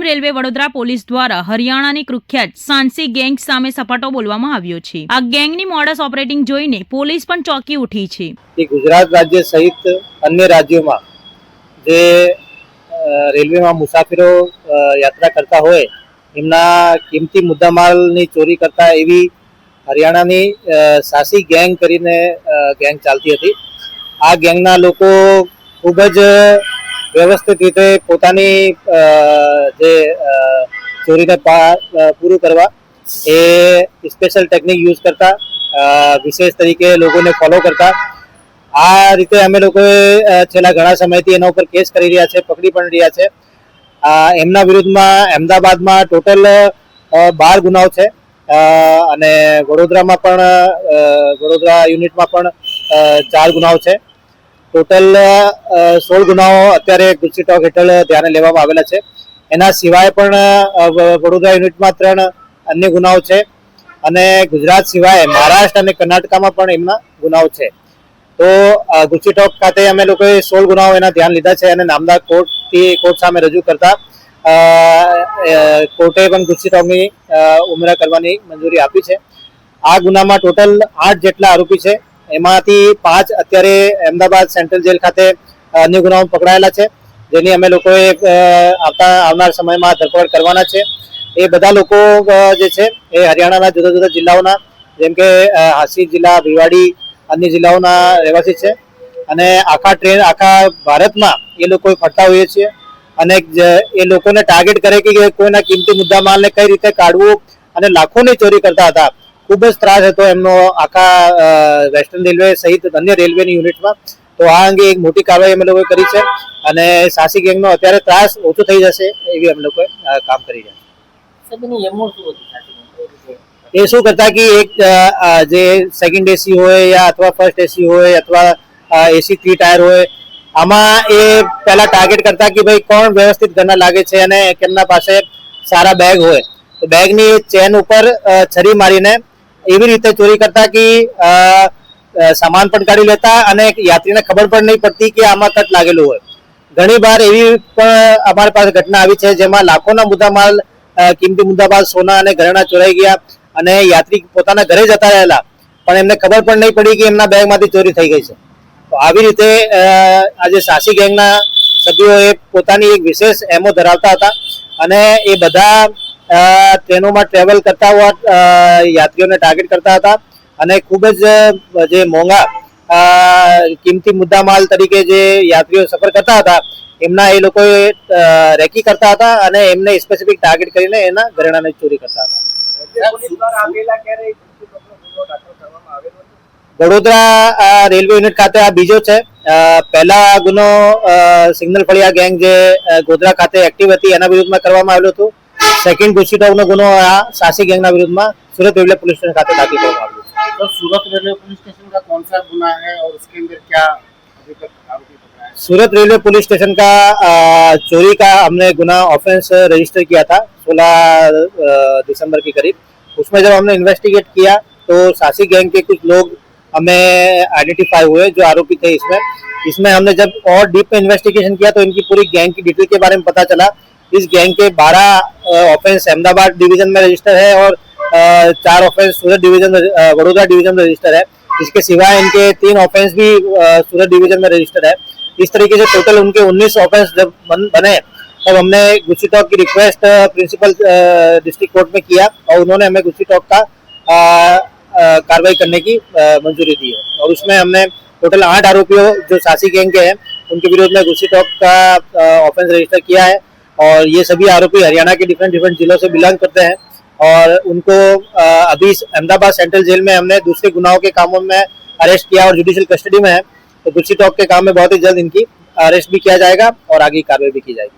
Railway Vadodara police દ્વારા હરિયાણાની કુખ્યાત Sansi gang સામે સપાટો બોલવામાં આવ્યો છે. આ ગેંગની મોડસ ઓપરેટિંગ જોઈને પોલીસ પણ ચોંકી ઉઠી છે. ગુજરાત રાજ્ય સહિત અન્ય રાજ્યોમાં જે રેલવેમાં મુસાફરો યાત્રા કરતા હોય, એમના કિંમતી મુદ્દામાલની ચોરી કરતા એવી હરિયાણાની સાસી ગેંગ કરીને ગેંગ ચાલતી હતી. આ ગેંગના લોકો ખૂબ જ વ્યવસ્થિત રીતે પોતાની જે ચોરીને પૂરું કરવા, એ સ્પેશિયલ ટેકનિક યુઝ કરતા વિશેષ તરીકે લોકોને ફોલો કરતા. આ રીતે અમે લોકોએ છેલ્લા ઘણા સમયથી એના ઉપર કેસ કરી રહ્યા છે, પકડી પણ રહ્યા છે. એમના વિરુદ્ધમાં અમદાવાદમાં ટોટલ બાર ગુનાઓ છે. અને વડોદરામાં પણ વડોદરા યુનિટમાં પણ ચાર ગુનાઓ છે. ટોટલ સોળ ગુનાઓ અત્યારે ગુસ્સી ટોક હેઠળ ધ્યાને લેવામાં આવેલા છે. એના સિવાય પણ વડોદરા યુનિટમાં ત્રણ અન્ય ગુનાઓ છે અને ગુજરાત સિવાય મહારાષ્ટ્ર અને કર્ણાટકામાં પણ એમના ગુનાઓ છે. તો ગુસ્સી ટોક ખાતે અમે લોકોએ સોળ ગુનાઓ એના ધ્યાન લીધા છે અને નામદાર કોર્ટથી કોર્ટ સામે રજૂ કરતા કોર્ટે પણ ગુસ્સી ટોકની ઉમેરા કરવાની મંજૂરી આપી છે. આ ગુનામાં ટોટલ આઠ જેટલા આરોપી છે. એમાંથી પાંચ અત્યારે અમદાવાદ સેન્ટ્રલ જેલ ખાતે અન્ય ગુનાઓ પકડાયેલા છે, જેની અમે લોકોએ આવતા, આવનાર સમયમાં ધરપકડ કરવાના છે. એ બધા લોકો જે છે, એ હરિયાણાના જુદા જુદા જિલ્લાઓના, જેમ કે હાસી જિલ્લા ભિવાડી અન્ય જિલ્લાઓના રહેવાસી છે. અને આખા ટ્રેન, આખા ભારતમાં એ લોકો ફરતા હોઈએ છીએ. અને એ લોકોને ટાર્ગેટ કરે કે કોઈના કિંમતી મુદ્દા માલને કઈ રીતે કાઢવું અને લાખોની ચોરી કરતા હતા. ખૂબ જ ત્રાસ હતો એમનો આખા વેસ્ટર્ન રેલવે સહિત અન્ય રેલવેની યુનિટમાં તો આ અંગે એક મોટી કાર્યવાહી અમે લોકોએ કરી છે અને સાસી ગેંગનો અત્યારે ત્રાસ ઓછો થઈ જશે એવી અમે લોકોએ કામ કરી રહ્યા એ શું કરતા કે એક જે સેકન્ડ એસી હોય યા અથવા ફર્સ્ટ એસી હોય અથવા એસી થ્રી ટાયર હોય આમાં એ પહેલા ટાર્ગેટ કરતા કે ભાઈ કોણ વ્યવસ્થિત ઘરના લાગે છે અને કેમના પાસે સારા બેગ હોય. તો બેગની ચેન ઉપર છરી મારીને એવી રીતે ચોરી કરતા કે સામાન પણ કાઢી લેતા અને યાત્રીને ખબર પણ નહીં પડતી કે આમાં કટ લાગેલું હોય. ઘણી વાર એવી પણ અમારી પાસે ઘટના આવી છે જેમાં લાખોના મુદ્દામાલ માલ કિંમતી મુદ્દામાલ, સોના અને ઘરેણા ચોરાઈ ગયા અને યાત્રી પોતાના ઘરે જતા રહેલા. પણ એમને ખબર પણ નહીં પડી કે એમના બેગમાંથી ચોરી થઈ ગઈ છે. તો આવી રીતે આજે સાસી ગેંગના સભ્યો એ પોતાની એક વિશેષ એમો ધરાવતા હતા અને એ બધા ટ્રેનોમાં ટ્રેવલ કરતા હોવા યાત્રીઓને ટાર્ગેટ કરતા હતા. અને ખૂબ જ જે મોંઘા કિંમતી મુદ્દામાલ તરીકે જે યાત્રીઓ સફર કરતા હતા, એમના એ લોકોએ રેકી કરતા હતા અને એમને સ્પેસિફિક ટાર્ગેટ કરીને એના ઘરેણાની ચોરી કરતા હતા. વડોદરા રેલવે યુનિટ ખાતે આ બીજો છે. પહેલા ગુનો સિગ્નલ ફળિયા ગેંગ જે ગોધરા ખાતે એક્ટિવ હતી, એના વિરુદ્ધમાં કરવામાં આવેલું હતું. સેકન્ડ ગુસ્સીટોકનો ગુનો આ સાસી ગેંગના વિરુદ્ધમાં સુરત રેલવે પોલીસ સ્ટેશન ખાતે દાખલ કરવામાં આવ્યો છે तो सूरत रेलवे पुलिस स्टेशन का कौन सा गुना है और उसके अंदर क्या अभी तक आरोपी पकड़ा है सूरत रेलवे पुलिस स्टेशन का अ, चोरी का हमने गुना ऑफेंस रजिस्टर किया था 16 दिसंबर के करीब उसमें जब हमने इन्वेस्टिगेट किया तो सासी गैंग के कुछ लोग हमें आइडेंटिफाई हुए जो आरोपी थे इसमें इसमें हमने जब और डीप में इन्वेस्टिगेशन किया तो इनकी पूरी गैंग की डिटेल के बारे में पता चला इस गैंग के 12 ऑफेंस अहमदाबाद डिवीज़न में रजिस्टर है और चार offence Surat division Vadodara division में रजिस्टर है। इसके सिवाय इनके तीन ऑफेंस भी सूरत डिवीज़न में रजिस्टर है। इस तरीके से टोटल उनके 19 ऑफेंस जब बन, बने तब हमने गुस्सी टॉक की रिक्वेस्ट प्रिंसिपल डिस्ट्रिक्ट कोर्ट में किया और उन्होंने हमें गुस्सी टॉक का कार्रवाई करने की मंजूरी दी है। और उसमें हमने टोटल आठ आरोपियों जो सासी गैंग के हैं उनके विरोध में गुस्सी टॉक का ऑफेंस रजिस्टर किया है। और ये सभी आरोपी हरियाणा के डिफरेंट डिफरेंट जिलों से बिलोंग करते हैं और उनको अभी अहमदाबाद सेंट्रल जेल में हमने दूसरे गुनाहों के कामों में अरेस्ट किया और जुडिशियल कस्टडी में है। तो गुस्सी टॉक के काम में बहुत ही जल्द इनकी अरेस्ट भी किया जाएगा और आगे कार्रवाई भी की जाएगी।